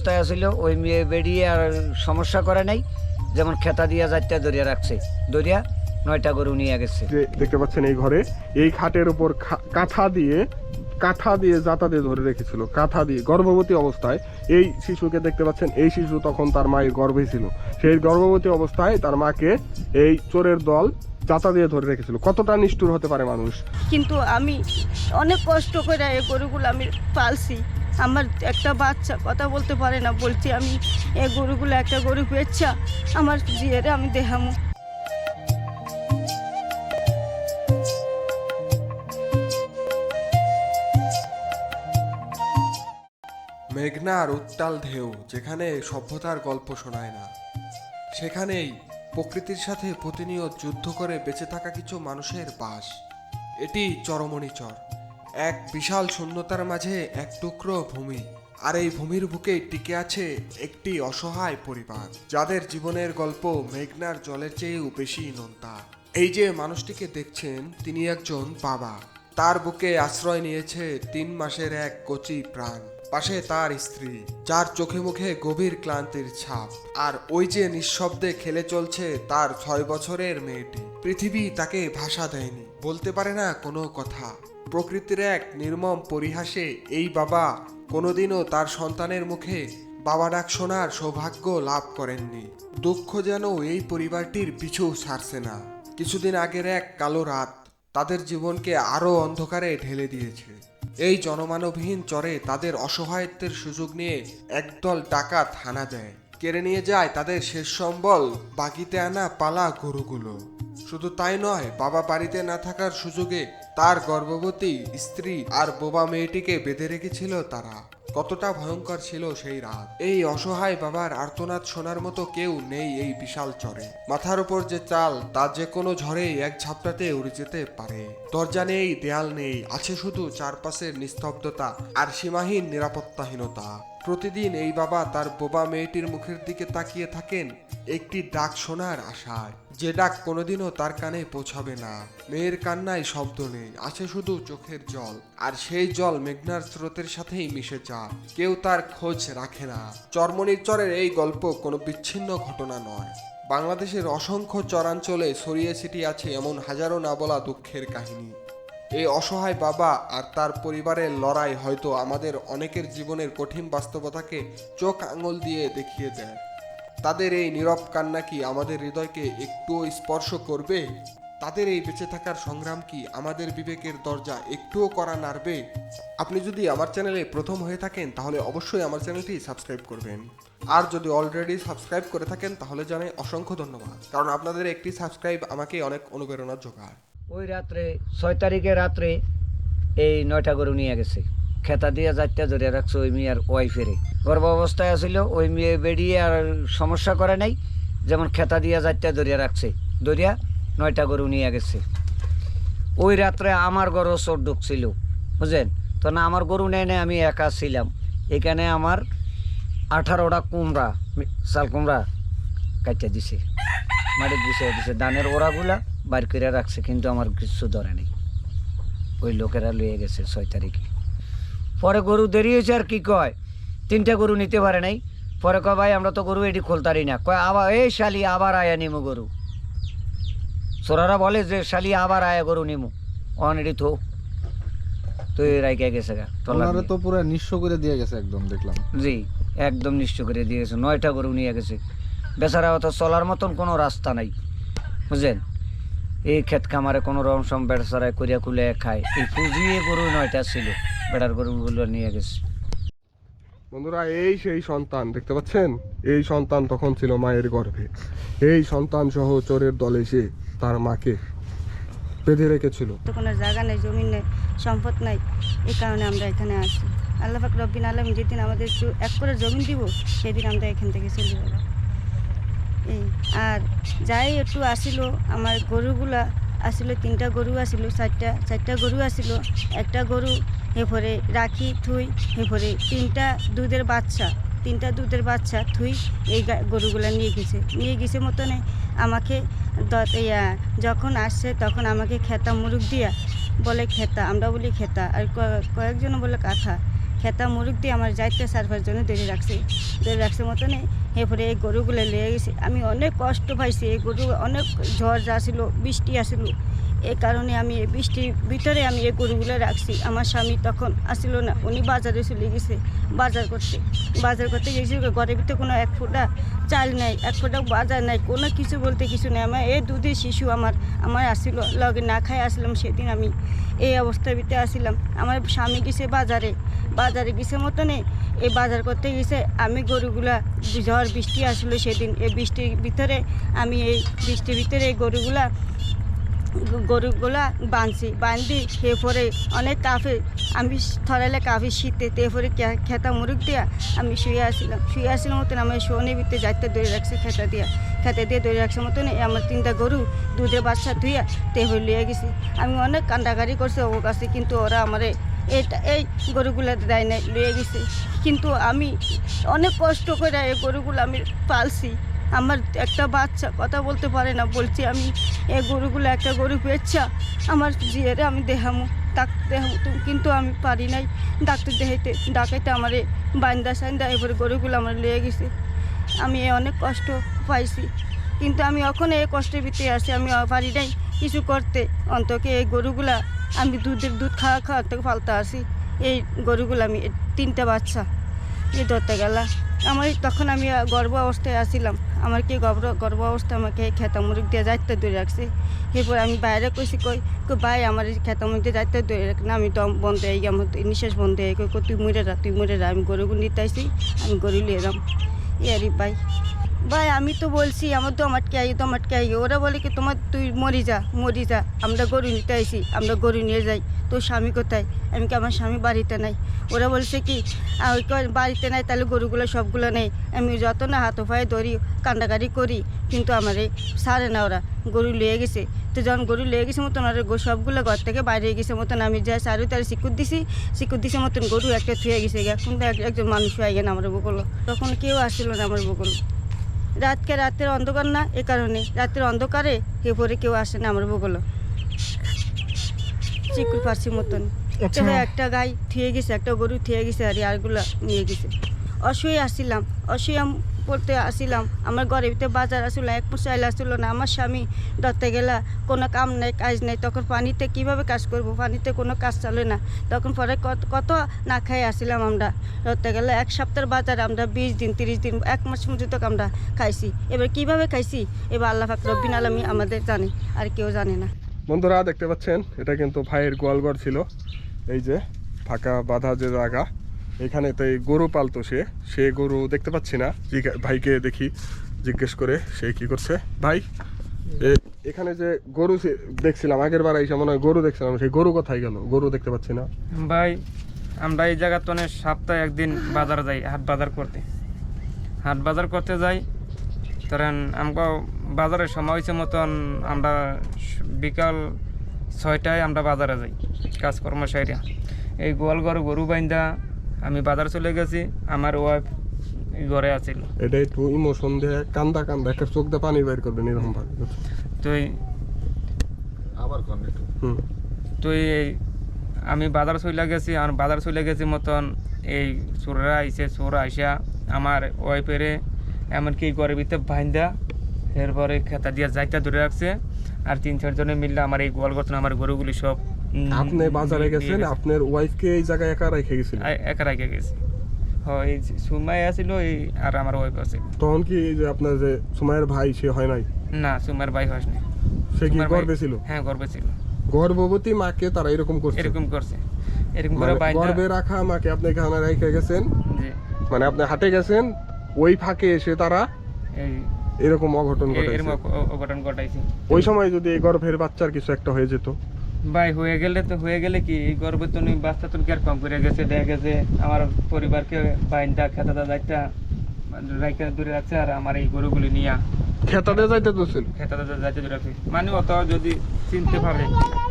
অবস্থায় আছিল ওই মেয়ে বেরিয়ে আর সমস্যা করে নাই যেমন খেতা দিয়া চারটা দরিয়া রাখছে। দরিয়া নয়টা গরু নিয়ে গেছে। যে দেখতে পাচ্ছেন এই ঘরে এই খাটের উপর খা- কাঁথা দিয়ে কাঁথা দিয়ে জাতা দিয়ে ধরে রেখেছিল কাঁথা দিয়ে গর্ভবতী অবস্থায়। এই শিশুকে দেখতে পাচ্ছেন এই শিশু তখন তার মায়ের গর্ভে ছিল। সেই গর্ভবতী অবস্থায় তার মাকে এই চোরের দল জাতা দিয়ে ধরে রেখেছিল। কতটা নিষ্ঠুর হতে পারে মানুষ? কিন্তু আমি অনেক কষ্ট করে এই গরুগুলো আমি পালছি। আমার একটা বাচ্চা, কথা বলতে পারে না, বলছি আমি এই গরুগুলো একটা গরু পেয়েছা আমার জিয়ারে আমি দেখামো। মেঘনার উত্তাল ঢেউ, যেখানে সভ্যতার গল্প শোনায় না। সেখানেই প্রকৃতির সাথে প্রতিনিয়ত যুদ্ধ করে বেঁচে থাকা কিছু মানুষের বাস। এটি চরমণি চর। এক বিশাল শূন্যতার মাঝে এক টুকরো ভূমি। আর এই ভূমির বুকে টিকে আছে একটি অসহায় পরিবার, যাদের জীবনের গল্প মেঘনার জলের চেয়েও বেশি নোনতা। এই যে মানুষটিকে দেখছেন, তিনি একজন বাবা। তার বুকে আশ্রয় নিয়েছে তিন মাসের এক কচি প্রাণ। পাশে তার স্ত্রী, যার চোখে মুখে গভীর ক্লান্তির ছাপ। আর ওই যে নিঃশব্দে খেলে চলছে তার ছয় বছরের মেয়েটি। পৃথিবী তাকে ভাষা দেয়নি, বলতে পারে না কোনো কথা। প্রকৃতির এক নির্মম পরিহাসে এই বাবা কোনোদিনও তার সন্তানের মুখে বাবা ডাক শোনার সৌভাগ্য লাভ করেননি। দুঃখ যেন এই পরিবারটির পিছু ছাড়ছে না। কিছুদিন আগের এক কালো রাত তাদের জীবনকে আরও অন্ধকারে ঢেলে দিয়েছে। এই জনমানবহীন চরে তাদের অসহায়ত্বের সুযোগ নিয়ে একদল ডাকাত হানা দেয়। কেড়ে নিয়ে যায় তাদের শেষ সম্বল বাকিতে আনা পালা গরুগুলো। শুধু তাই নয়, বাবা বাড়িতে না থাকার সুযোগে তার গর্ভবতী স্ত্রী আর বোবা মেয়েটিকে বেঁধে রেখেছিল তারা। কতটা ভয়ঙ্কর ছিল সেই রাত। এই অসহায় বাবার আর্তনাদ শোনার মতো কেউ নেই এই বিশাল চরে। মাথার উপর যে চাল, তা যে কোনো ঝড়েই এক ঝাপটাতে উড়ে যেতে পারে। দরজা নেই, দেয়াল নেই, আছে শুধু চারপাশের নিস্তব্ধতা আর সীমাহীন নিরাপত্তাহীনতা। প্রতিদিন এই বাবা তার বোবা মেয়েটির মুখের দিকে তাকিয়ে থাকেন একটি ডাক শোনার আশায়। যে ডাক কোনোদিনও তার কানে পৌঁছাবে না। মেয়ের কান্নায় শব্দ নেই, আছে শুধু চোখের জল। আর সেই জল মেঘনার স্রোতের সাথেই মিশে যায়। কেউ তার খোঁজ রাখে না। চরমনির চরের এই গল্প কোনো বিচ্ছিন্ন ঘটনা নয়। বাংলাদেশের অসংখ্য চরাঞ্চলে ছড়িয়ে ছিটিয়ে আছে এমন হাজারো না বলা দুঃখের কাহিনী। এই অসহায় বাবা আর তার পরিবারের লড়াই হয়তো আমাদের অনেকের জীবনের কঠিন বাস্তবতাকে চোখ আঙুল দিয়ে দেখিয়ে দেয়। তাদের এই নীরব কান্না কি আমাদের হৃদয়কে একটুও স্পর্শ করবে? তাদের এই বেঁচে থাকার সংগ্রাম কি আমাদের বিবেকের দরজা একটুও করা নাড়বে? আপনি যদি আমার চ্যানেলে প্রথম হয়ে থাকেন, তাহলে অবশ্যই আমার চ্যানেলটি সাবস্ক্রাইব করবেন। আর যদি অলরেডি সাবস্ক্রাইব করে থাকেন, তাহলে জানাই অসংখ্য ধন্যবাদ। কারণ আপনাদের একটি সাবস্ক্রাইব আমাকে অনেক অনুপ্রেরণা যোগায় ওই রাত্রে, ছয় তারিখে রাত্রে এই নয়টা গরু নিয়ে গেছে। খেতা দিয়ে চারটা ধরিয়া রাখছে ওই মেয়ের ওয়াইফেরে গর্ভ অবস্থায় আছিল ওই মেয়ে বেরিয়ে আর সমস্যা করে নাই, যেমন খেতা দিয়ে চারটা ধরিয়া রাখছে। দরিয়া নয়টা গরু নিয়ে গেছে। ওই রাত্রে আমার গরু চোর ঢুকছিল, বুঝলেন? তো না আমার গরু নেয় নেয় আমি একা ছিলাম। এখানে আমার আঠারোটা কুমড়া চাল কুমড়া কাটিয়ে দিছে। মাটির দিছে দিছে, ধানের ওরাগুলা বাইর করে রাখছে, কিন্তু আমার কিছু ধরে নেই। ওই লোকেরা লইয়ে গেছে ছয় তারিখে। পরে গরু দেরি হয়েছে আর কি কয়? তিনটা গরু নিতে পারে নাই। পরে কয় ভাই আমরা তো গরু এটি খোলতারি না। কয় আবার এই শালি আবার আয়া নিমু গরু। সোরারা বলে যে শালি আবার আয়া গরু নিমু। অন এটি থো। রাইকে গেছে গা তো পুরো নিঃস্ব করে দিয়ে গেছে একদম দেখলাম। জি একদম নিশ্চয় করে দিয়ে গেছে নয়টা গরু নিয়ে গেছে। বেচারা অত চলার মতন কোনো রাস্তা নাই বুঝলেন? এই ক্ষেত খামারে কোনো রকম সম বেড়াচারায় করিয়া কুলে খায়। এই পুজিয়ে গরু নয়টা ছিল। বেড়ার গরুগুলো নিয়ে গেছে। বন্ধুরা এই সেই সন্তান দেখতে পাচ্ছেন? এই সন্তান তখন ছিল মায়ের গর্ভে। এই সন্তান সহ চোরের দল এসে তার মাকে বেঁধে রেখেছিল। তো কোনো জায়গা নেই জমি নেই সম্পদ নাই এই কারণে আমরা এখানে আসি আল্লাহ পাক রব্বিন আলম যেদিন আমাদের একটু এক করে জমি দিব সেদিন আমরা এখান থেকে চলে যাব। এই আর যাই একটু আসিল আমার গরুগুলা আসিল, তিনটা গরু আসিল, চারটা চারটা গরু আসিল, একটা গরু এরপরে রাখি, থুই এরপরে তিনটা দুধের বাচ্চা, তিনটা দুধের বাচ্চা থুই এই গরুগুলা নিয়ে গেছে। নিয়ে গেছে মতনে আমাকে যখন আসছে তখন আমাকে খেতা মুরুখ দিয়া বলে, খেতা, আমরা বলি খেতা। আর কয়েকজন বলে, কাঁথা। খেতা মুরুখ দিয়ে আমার যাইতে সারফার জন্য ধরে রাখছে। ধরে রাখছে মতনে এরপরে এই গরুগুলো লিয়ে গেছে আমি অনেক কষ্ট পাইছি, এই গরু অনেক ঝড় আসছিল বৃষ্টি আসছিল এই কারণে আমি এই বৃষ্টির ভিতরে আমি এই গরুগুলো রাখছি আমার স্বামী তখন আসছিল না, উনি বাজারে চলে গেছে বাজার করতে বাজার করতে গেছি ঘরের ভিতরে কোনো এক ফোঁটা চাল নাই, এক ফোঁটা বাজার নাই, কোনো কিছু বলতে কিছু নেই। আমার এই দুধের শিশু আমার আমার আসছিল লগে না খাই আসলাম সেদিন আমি। এই অবস্থার ভিতরে আসছিলাম আমার স্বামী গেছে বাজারে বাজারে গেছে মতনে এই বাজার করতে গেছে। আমি গরুগুলা ঝড় বৃষ্টি আসলো সেদিন। এই বৃষ্টির ভিতরে আমি এই বৃষ্টির ভিতরে এই গরুগুলা গরুগুলা বাঁধছি। বাঁধি এরপরে অনেক কাফে, আমি থরালে কাফি শীতে এরপরে খেতা মুরুখ দিয়া আমি শুয়ে আসছিলাম শুয়ে আসছিলাম মতন আমার শোনে ভিতরে যাইতে ধরে রাখছে খেতা দিয়া। খেতে দিয়ে ধরে রাখছে মতন এই আমার তিনটা গরু দুধে বাচ্চা ধুইয়া তেহর লিয়ে গেছি। আমি অনেক কান্দাকারি করছে ও কাছে, কিন্তু ওরা আমারে এটা এই গরুগুলো দেয় নাই, লিয়ে গেছে। কিন্তু আমি অনেক কষ্ট করে এই গরুগুলো আমি পালছি। আমার একটা বাচ্চা কথা বলতে পারে না, বলছি আমি, এই গরুগুলো একটা গরু পেয়েছা আমার জিয়েরে আমি দেহামু ডাক্তার দেহামু কিন্তু আমি পারি নাই। ডাক্তার দেখাইতে, ডাকাইতে আমার বান্দা সান্দা এবার গরুগুলো আমার লেগে গেছে। আমি অনেক কষ্ট পাইছি, কিন্তু আমি এখন এই কষ্টের ভিতরে আছি, আমি পারি নাই কিছু করতে। অন্তকে এই গরুগুলা আমি দুধের দুধ খাওয়া খাওয়া থেকে ফালতে আসি। এই গরুগুলো আমি তিনটা বাচ্চা, এই ধরতে গেলা। আমার তখন আমি গর্ভ অবস্থায় আসিলাম। আমার কি গর্ব গর্ভ অবস্থা আমাকে খেতা মুরুখ দিয়ে যাইতে দূরে রাখছে। এরপর আমি বাইরে কইছি, কই কই, ভাই, আমার খেতা মুরুখ দিয়ে যাইতে দূরে রাখ না, আমি দম বন্ধ হয়ে আমার তো নিঃশ্বাস বন্ধ হয়ে কই তুই মরে যা তুই মরে যা আমি গরুগুলো নিতে আসি আমি গরু লিয়ে যাম। ইয়ারি ভাই ভাই, আমি তো বলছি, আমার তো আটকে আই তো আটকে আই ওরা বলে কি, তোমার, তুই মরি যা মরি যা। আমরা গরু নিতে আইসি আমরা গরু নিয়ে যাই। তোর স্বামী কোথায়? আমি কি আমার স্বামী বাড়িতে নাই? ওরা বলছে কি ওই বাড়িতে নাই, তাহলে গরুগুলো সবগুলো নেই। আমি যত না হাত পায়ে ধরি কান্দাকারি করি, কিন্তু আমার এই সারে না ওরা। গরু লিয়ে গেছে। তো যখন গরু লিয়ে গেছে মতন গো- সবগুলো ঘর থেকে বাইরে গেছে মতন। আমি যা সারু তার শিকুর দিছি শিকুর দিছে মতন গরু একটা থুয়ে গেছে এখন একজন মানুষ হয়ে গেন আমার বকল তখন কেউ আসছিল না আমার বকল রাতকে রাতের অন্ধকার না এ কারণে রাতের অন্ধকারে কেউ পরে কেউ আসে না আমার বগল। চিকুর পারছি মতন। তবে একটা গাই থিয়ে গেছে একটা গরু থুয়ে গেছে আর আরগুলা নিয়ে গেছে। অসুয়ে আসছিলাম অসুয়াম পড়তে আসিলাম। আমার ঘরের ভিতরে বাজার আসছিল এক চাইলে আসছিল না। আমার স্বামী ধরতে গেলা, কোনো কাম নাই, কাজ নেই। তখন পানিতে কীভাবে কাজ করব? পানিতে কোনো কাজ চলে না। তখন পরে কত না খাই আসছিলাম আমরা। ধরতে গেলে এক সপ্তাহের বাজার আমরা বিশ দিন, তিরিশ দিন, এক মাস পর্যন্ত আমরা খাইছি। এবার কীভাবে খাইছি? এবার আল্লাহ ফাক রব্বিন আলমী আমাদের জানে, আর কেউ জানে না। বন্ধুরা, দেখতে পাচ্ছেন? এটা কিন্তু ভাইয়ের গোয়ালঘর ছিল। এই যে, ফাঁকা বাঁধা যে জায়গা। এখানে তো এই গরু পালতো সে। সে গরু দেখতে পাচ্ছি না। ভাইকে দেখি, জিজ্ঞেস করে সে কি করছে। ভাই এখানে যে গরু দেখছিলাম, আগের বার এসে মনে হয় গরু দেখছিলাম, সেই গরু কোথায় গেল? গরু দেখতে পাচ্ছি না। ভাই, আমরা এই জায়গা তো সপ্তাহে একদিন বাজার যাই, হাট বাজার করতে। হাট বাজার করতে যাই, ধরেন আমরা বাজারের সময় হয়েছে মতন আমরা বিকাল ছয়টায় আমরা বাজারে যাই, কাজকর্ম সাইরা। এই গোয়ালঘর গরু বাইন্দা আমি বাজার চলে গেছি আমার ওয়াইফ ঘরে আছিল। এটা একটু ইমোশন দিয়ে কান্দা কান্দা একটা চোখ দিয়ে পানি বের করবেন এরকম ভাবে তো এই- আবার কন একটু? হুম। তো এই আমি বাজার চলে গেছি আর বাজার চলে গেছি মতন এই চোররা আইসে চোর আইসা আমার ওয়াইফেরে এমনকি ঘরের ভিতরে বাইন্দা এরপরে খেতা দিয়ে যাইতে ধরে রাখছে আর তিন চারজনে মিললে আমার এই গোয়াল করতেন আমার গরুগুলি সব আপনি বাজারে গেছেন গেছে। আপনার ওয়াইফকে এই জায়গায় একা রেখে গেছিলেন একা রেখে গেছি। হয় সুমাই আছিল এই আর আমার ওয়াইফ আছে। তখন কি এই যে আপনার যে সুমাইয়ের ভাই সে হয় নাই? না সুমার ভাই হসনি সে কি গর্বে ছিল? হ্যাঁ গর্বে ছিল। গর্ভবতী মাকে তারা এরকম করছে? এরকম করছে। এরকম করে মানে গর্বে রাখা মাকে আপনি এখানে রেখে গেছেন? যে মানে আপনি হাটে গেছেন ওই ফাঁকে এসে তারা এই এরকম অঘটন ঘটাইছে। অঘটন ঘটাইছে। ওই সময় যদি এই গর্ভের বাচ্চার কিছু একটা হয়ে যেত? ভাই হয়ে গেলে তো হয়ে গেলে কি? এই গর্বে তো নি বাচ্চা তো কি আর কম করে গেছে। দেখা গেছে আমার পরিবারকে বাইনটা খেতে দাদাইটা রাইকে দূরে রাখছে আর আমার এই গরুগুলি নিয়ে। খেতাতে যাইতে তো ছিল। খেতে দাদা যাইতে দূরে মানে অত যদি চিনতে পারে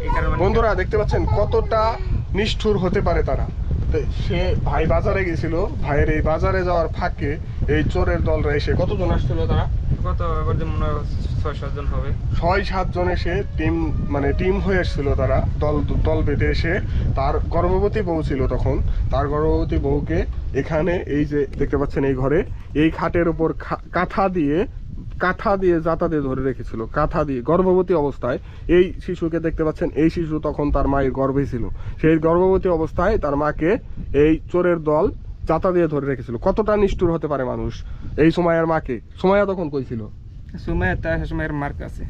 এই কারণে বন্ধুরা দেখতে পাচ্ছেন কতটা নিষ্ঠুর হতে পারে তারা। সে ভাই বাজারে গেছিল ভাইয়ের এই বাজারে যাওয়ার ফাঁকে এই চোরের দলরা এসে কতজন আসছিল তারা? কত মনে ছয় ছয় সাতজন এসে টিম মানে টিম হয়ে এসেছিল তারা। দল দল বেঁধে এসে তার গর্ভবতী বউ ছিল তখন। তার গর্ভবতী বউকে এখানে এই যে দেখতে পাচ্ছেন এই ঘরে, এই খাটের উপর কাঁথা দিয়ে কাঁথা দিয়ে জাতা দিয়ে ধরে রেখেছিল। কাঁথা দিয়ে, গর্ভবতী অবস্থায়। এই শিশুকে দেখতে পাচ্ছেন, এই শিশু তখন তার মায়ের গর্ভে ছিল। সেই গর্ভবতী অবস্থায় তার মাকে এই চোরের দল জাতা দিয়ে ধরে রেখেছিল। কতটা নিষ্ঠুর হতে পারে মানুষ এই সময়ের মাকে? সময়া তখন কইছিল সুমাইয়া তার সময়ের মার্ক আছে।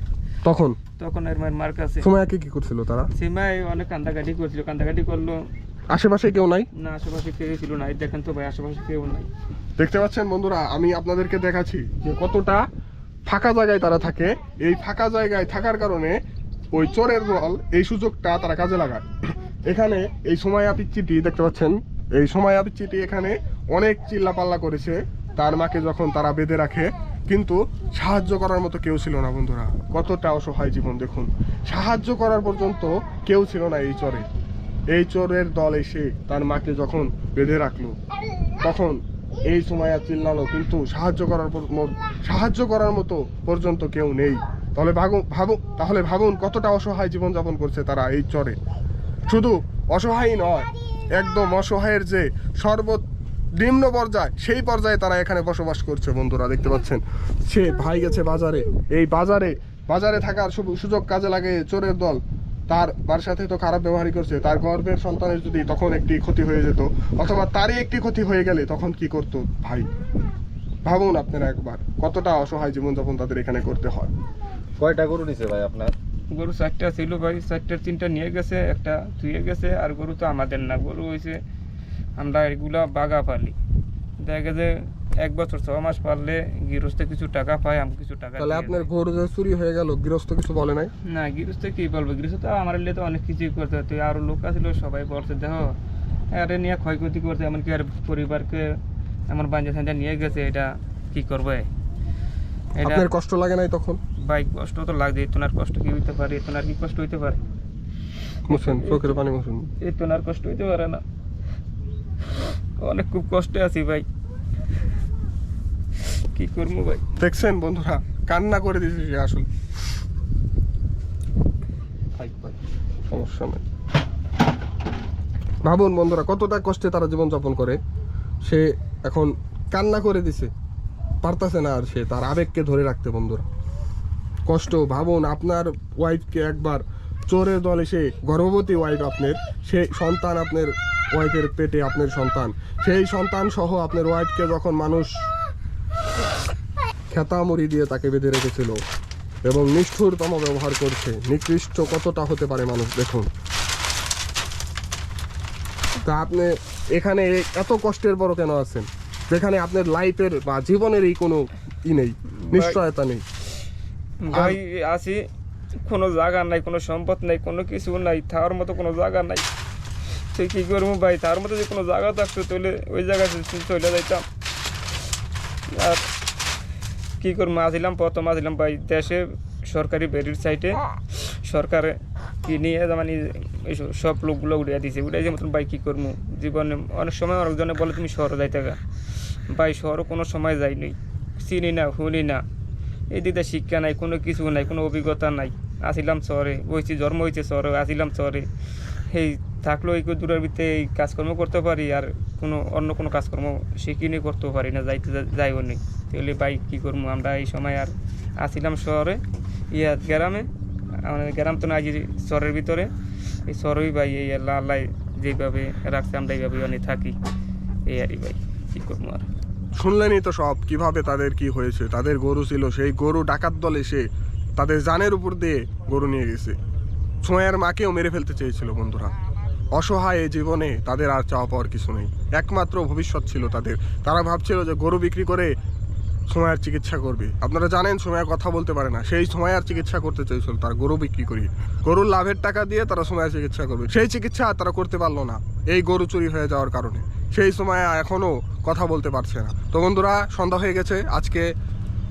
তখন? তখন এর মায়ের মার্ক আছে। সময়কে কি করছিল তারা? সীমায় অনেক কান্দাকাটি করছিল। কান্দাকাটি করল। আশেপাশে কেউ নাই? না আশেপাশে কেউ ছিল না। দেখেন তো ভাই আশেপাশে কেউ নাই। দেখতে পাচ্ছেন বন্ধুরা আমি আপনাদেরকে দেখাচ্ছি যে কতটা ফাঁকা জায়গায় তারা থাকে। এই ফাঁকা জায়গায় থাকার কারণে ওই চোরের দল এই সুযোগটা তারা কাজে লাগায়। এখানে এই সময় পিচ্চিটি দেখতে পাচ্ছেন? এই সময় পিচ্চিটি এখানে অনেক চিল্লাপাল্লা করেছে। তার মাকে যখন তারা বেঁধে রাখে কিন্তু সাহায্য করার মতো কেউ ছিল না, বন্ধুরা। কতটা অসহায় জীবন, দেখুন। সাহায্য করার পর্যন্ত কেউ ছিল না এই চরে। এই চোরের দল এসে তার মাকে যখন বেঁধে রাখল, তখন এই সময় চিল্লালো, কিন্তু সাহায্য করার সাহায্য করার মতো পর্যন্ত কেউ নেই। তাহলে ভাবুন ভাবুন তাহলে ভাবুন কতটা অসহায় জীবনযাপন করছে তারা এই চরে। শুধু অসহায় নয়, একদম অসহায়ের যে সর্বনিম্ন পর্যায় সেই পর্যায়ে তারা এখানে বসবাস করছে বন্ধুরা দেখতে পাচ্ছেন। সে ভাই গেছে বাজারে। এই বাজারে বাজারে থাকার সু- সুযোগ কাজে লাগে চোরের দল। তার তার সাথে তো খারাপ ব্যবহারই করছে। তার গর্ভের সন্তানের যদি তখন একটি ক্ষতি হয়ে যেত অথবা তারই একটি ক্ষতি হয়ে গেলে তখন কি করতো ভাই? ভাবুন আপনারা একবার কতটা অসহায় জীবনযাপন তাদের এখানে করতে হয়। কয়টা গরু নিছে ভাই আপনার? গরু চারটা ছিল ভাই চারটার তিনটা নিয়ে গেছে একটা ধুয়ে গেছে আর গরু তো আমাদের না গরু হয়েছে আমরা এগুলা বাগা পালি। দেখা যে এক বছর ছ মাস পারলে গৃহস্থ কিছু টাকা পায় আমি কিছু টাকা তাহলে আপনার। গরু যে চুরি হয়ে গেল গৃহস্থ কিছু বলে নাই? না গৃহস্থ কি বলবে? গৃহস্থ আমার এলে তো অনেক কিছুই করতে হতো আরও লোক আছিল সবাই বলছে দেখো আরে নিয়ে ক্ষয়ক্ষতি করছে এমনকি আর পরিবারকে আমার বাঞ্জা সাঞ্জা নিয়ে গেছে এটা কি করবে? এটা আপনার কষ্ট লাগে নাই তখন? বাইক কষ্ট তো লাগছে তোমার কষ্ট কি হইতে পারে? তোমার কি কষ্ট হইতে পারে? মুছেন চোখের পানি মুছেন এই তোমার কষ্ট হইতে পারে না। অনেক খুব কষ্টে আছি ভাই। কি করব ভাই? দেখছেন বন্ধুরা কান্না করে দিয়েছে সে আসলে। সমস্যা নেই। ভাবুন বন্ধুরা কতটা কষ্টে তারা জীবনযাপন করে। সে এখন কান্না করে দিছে। পারতাছে না আর সে তার আবেগকে ধরে রাখতে বন্ধুরা। কষ্ট ভাবুন আপনার ওয়াইফকে একবার চোরের দল এসে গর্ভবতী ওয়াইফ আপনার সে সন্তান আপনার ওয়াইফের পেটে আপনার সন্তান। সেই সন্তান সহ আপনার ওয়াইফকে যখন মানুষ খেতামুড়ি দিয়ে তাকে বেঁধে রেখেছিল এবং নিষ্ঠুরতম ব্যবহার করছে নিকৃষ্ট কতটা হতে পারে মানুষ দেখুন। তা আপনি এখানে এত কষ্টের বড় কেন আছেন? যেখানে আপনার লাইফের বা জীবনেরই কোনো ই নেই নিশ্চয়তা নেই। ভাই আছি কোনো জায়গা নাই কোনো সম্পদ নাই কোনো কিছু নাই থাকার মতো কোনো জায়গা নাই। তুই কি করব ভাই? তার মধ্যে যে কোনো জায়গা থাকতো, তাহলে ওই জায়গায় চলে যাইতাম। আর কি করব? আসিলাম প্রথম আসিলাম ভাই, দেশে, সরকারি বেরির সাইটে সরকারে কি নিয়ে মানে সব- লোকগুলো উড়িয়ে দিছে। উড়িয়ে দিয়ে মতন ভাই, কী করব? জীবনে অনেক সময় অনেকজনে বলে, তুমি শহরে যাইতে গা। ভাই শহরও কোনো সময় যাইনি চিনি না, শুনি না। এই দিকে শিক্ষা নাই, কোনো কিছু নাই, কোনো অভিজ্ঞতা নাই। আসিলাম শহরে হয়েছি জন্ম হয়েছে শহরে, আসিলাম শহরে। এই থাকলেও এই দূরের ভিতরে এই কাজকর্ম করতে পারি আর কোনো অন্য কোনো কাজকর্ম শিখিনি করতে পারি না, যাইতে যাইও নেই তাহলে ভাই কী করব? আমরা এই সময় আর আসিলাম শহরে ইয়া গ্রামে। আমাদের গ্রাম তো নাই, শহরের ভিতরে। এই শহরেই ভাই, এই আল্লাহ যেভাবে রাখছে, আমরা এইভাবে অনেক থাকি। এই আরই ভাই, কী করব আর? শুনলেনই তো সব, কীভাবে তাদের কি হয়েছে? তাদের গরু ছিল, সেই গরু ডাকাত দল এসে তাদের জানের উপর দিয়ে গরু নিয়ে গেছে। ছোঁয়ার মাকেও মেরে ফেলতে চেয়েছিল বন্ধুরা। অসহায় জীবনে তাদের আর চাওয়া পাওয়ার কিছু নেই। একমাত্র ভবিষ্যৎ ছিল তাদের। তারা ভাবছিল যে গরু বিক্রি করে সময়ের চিকিৎসা করবে। আপনারা জানেন সময় কথা বলতে পারে না। সেই সময় আর চিকিৎসা করতে চেয়েছিল তার গরু বিক্রি করি। গরুর লাভের টাকা দিয়ে তারা সময়ের চিকিৎসা করবে। সেই চিকিৎসা তারা করতে পারল না এই গরু চুরি হয়ে যাওয়ার কারণে। সেই সময় এখনও কথা বলতে পারছে না। তো বন্ধুরা, সন্ধ্যা হয়ে গেছে। আজকে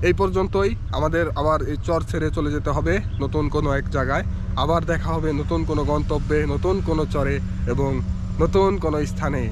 এই পর্যন্তই। আমাদের আবার এই চর ছেড়ে চলে যেতে হবে। নতুন কোনো এক জায়গায়। আবার দেখা হবে নতুন কোনো গন্তব্যে নতুন কোনো চরে এবং নতুন কোনো স্থানে।